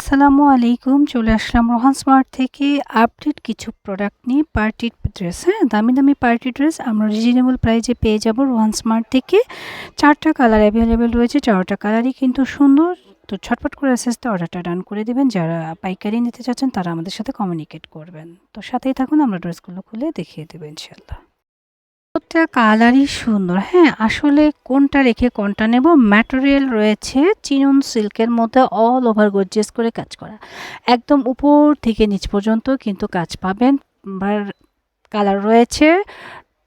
আসসালামু আলাইকুম, চলে আসলাম রোহান স্মার্ট থেকে আপডেট কিছু প্রোডাক্ট নিয়ে পার্টি ড্রেস হ্যাঁ? দামি দামি পার্টি ড্রেস আমরা রিজনেবল প্রাইসে পেয়ে যাব রোহান স্মার্ট থেকে। চারটা কালার অ্যাভেলেবেল রয়েছে, চারটা কালারই কিন্তু সুন্দর। তো ছটপট করে আস্তে অর্ডারটা ডান করে দেবেন। যারা পাইকারি নিতে চাচ্ছেন তারা আমাদের সাথে কমিউনিকেট করবেন। তো সাথেই থাকুন, আমরা ড্রেসগুলো খুলে দেখিয়ে দেবো ইনশাল্লাহ প্রত্যেকটা কালারই সুন্দর। হ্যাঁ আসলে কোনটা রেখে কোনটা নেব? ম্যাটেরিয়াল রয়েছে চিনুন সিল্কের মধ্যে অল ওভার গর্জিয়াস করে কাজ করা। একদম উপর থেকে নিচ পর্যন্ত কিন্তু কাজ পাবেন। কালার রয়েছে।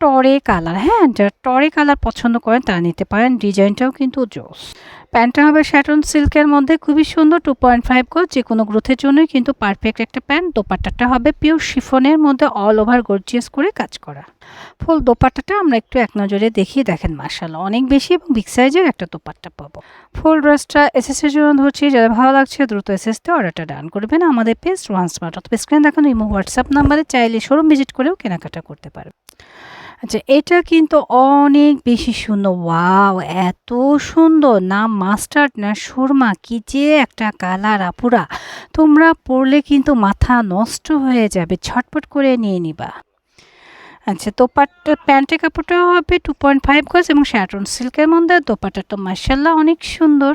টরে কালার হ্যাঁ যারা টরে কালার পছন্দ করেন তারা নিতে পারেন। ডিজাইনটাও কিন্তু জোস। প্যান্টটা হবে শ্যাটন সিল্কের মধ্যে, খুবই সুন্দর টু পয়েন্ট ফাইভ গজ যে কোনো গ্রোথের জন্যই কিন্তু পারফেক্ট একটা প্যান্ট। দোপাট্টাটা হবে পিওর শিফনের মধ্যে অল ওভার গর্জিয়াস করে কাজ করা। ফুল দোপাট্টাটা আমরা একটু এক নজরে দেখিয়ে দেখেন মার্শাল অনেক বেশি এবং বিগ সাইজের একটা দোপাট্টা পাবো। ফুল ড্রেসটা এসএসের জন্য ধরছি যারা ভালো লাগছে দ্রুত এসএসতে অর্ডারটা ডান করবেন। আমাদের পেজ ওয়ান স্মার্ট অথবা স্ক্রিন দেখানো ইমো হোয়াটসঅ্যাপ নাম্বারে চাইলে শোরুম ভিজিট করেও কেনাকাটা করতে পারবে আচ্ছা এটা কিন্তু অনেক বেশি সুন্দর। ওয়াও, এত সুন্দর। না মাস্টার্ড, না সুরমা, কি যে একটা কালার আপুরা। তোমরা পরলে কিন্তু মাথা নষ্ট হয়ে যাবে। ছটপট করে নিয়ে নিবা। আচ্ছা দোপাট্টা, প্যান্টের কাপড়টা হবে টু পয়েন্ট ফাইভ গজ এবং শ্যাটন সিল্কের মধ্যে। দোপাট্টা তো মার্শাল্লাহ অনেক সুন্দর।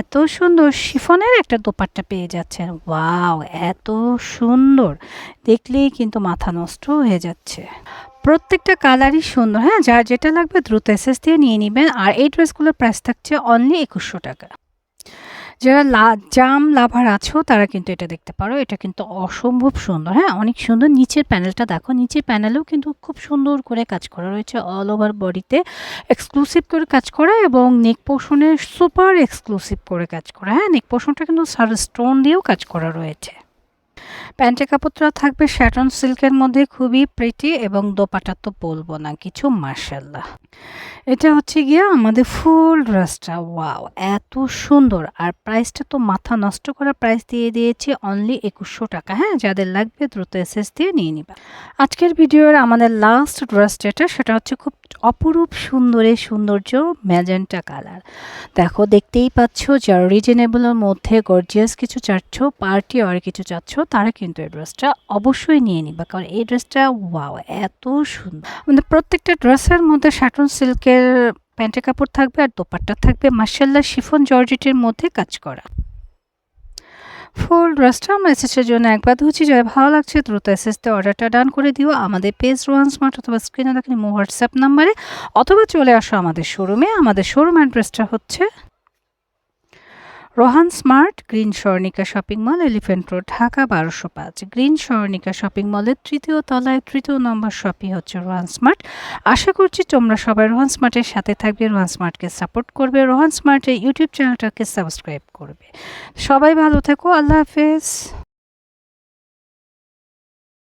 এত সুন্দর শিফনের একটা দোপাট্টা পেয়ে যাচ্ছেন ওয়াও, এত সুন্দর। দেখলেই কিন্তু মাথা নষ্ট হয়ে যাচ্ছে। প্রত্যেকটা কালারই সুন্দর। হ্যাঁ যার যেটা লাগবে দ্রুত এসএস দিয়ে নিয়ে নেবেন। আর এই ড্রেসগুলোর প্রাইস থাকছে অনলি একুশশো টাকা। যারা লা, জাম লাভার আছো, তারা কিন্তু এটা দেখতে পারো। এটা কিন্তু অসম্ভব সুন্দর। হ্যাঁ অনেক সুন্দর। নিচের প্যানেলটা দেখো। নিচের প্যানেলেও কিন্তু খুব সুন্দর করে কাজ করা রয়েছে অল ওভার বডিতে এক্সক্লুসিভ করে কাজ করা এবং নেক পোষণে সুপার এক্সক্লুসিভ করে কাজ করা। হ্যাঁ নেক পোষণটা কিন্তু সার স্টোন দিয়েও কাজ করা রয়েছে। প্যান্টের কাপড়টা থাকবে শ্যাটন সিল্কের মধ্যে, খুবই প্রিটি এবং দোপাটা তো বলব না, কিছু মার্শাল্লাহ এটা হচ্ছে গিয়া আমাদের ফুল ড্রেসটা, ওয়াও, এত সুন্দর। আর প্রাইসটা তো মাথা নষ্ট করা প্রাইস দিয়ে দিয়েছি অনলি একুশশো টাকা। হ্যাঁ যাদের লাগবে দ্রুত এসএস দিয়ে নিয়ে নিবা। আজকের ভিডিওর আমাদের লাস্ট ড্রেস যেটা, সেটা হচ্ছে খুব অপরূপ সুন্দরে সৌন্দর্য ম্যাজেন্টা কালার দেখো, দেখতেই পাচ্ছ, যারা রিজনেবলের মধ্যে গর্জিয়াস কিছু চাচ্ছ পার্টি আর কিছু চাচ্ছ, তারা কিন্তু এই ড্রেসটা অবশ্যই নিয়ে নিবা, কারণ এই ড্রেসটা ওয়াও, এত সুন্দর মানে প্রত্যেকটা ড্রেসের মধ্যে শাটন সিল্কের প্যান্টের কাপড় থাকবে আর দোপাট্টা থাকবে। মার্শাল্লা শিফন জর্জেটের মধ্যে কাজ করা। ফুল ড্রেসটা এসএসের জন্য একবার ধুচ্ছি যারা ভালো লাগছে, দ্রুত এসএসতে অর্ডারটা ডান করে দিও। আমাদের পেজ রোহান স্মার্ট অথবা স্ক্রিনে দেখেন হোয়াটসঅ্যাপ নাম্বারে, অথবা চলে আসো আমাদের শোরুমে। আমাদের শোরুম অ্যাড্রেসটা হচ্ছে Rohan smart green Swarnika shopping mall elephant road, Dhaka, বারোশো পাঁচ। গ্রিন স্বর্ণিকা শপিং মলের তৃতীয় তলায় তৃতীয় নম্বর শপই হচ্ছে রোহান স্মার্ট। আশা করছি তোমরা সবাই রোহান স্মার্টের সাথে থাকবে, রোহান স্মার্টকে সাপোর্ট করবে, রোহান স্মার্টের ইউটিউব চ্যানেলটাকে সাবস্ক্রাইব করবে। সবাই ভালো থেকো, আল্লাহ হাফেজ।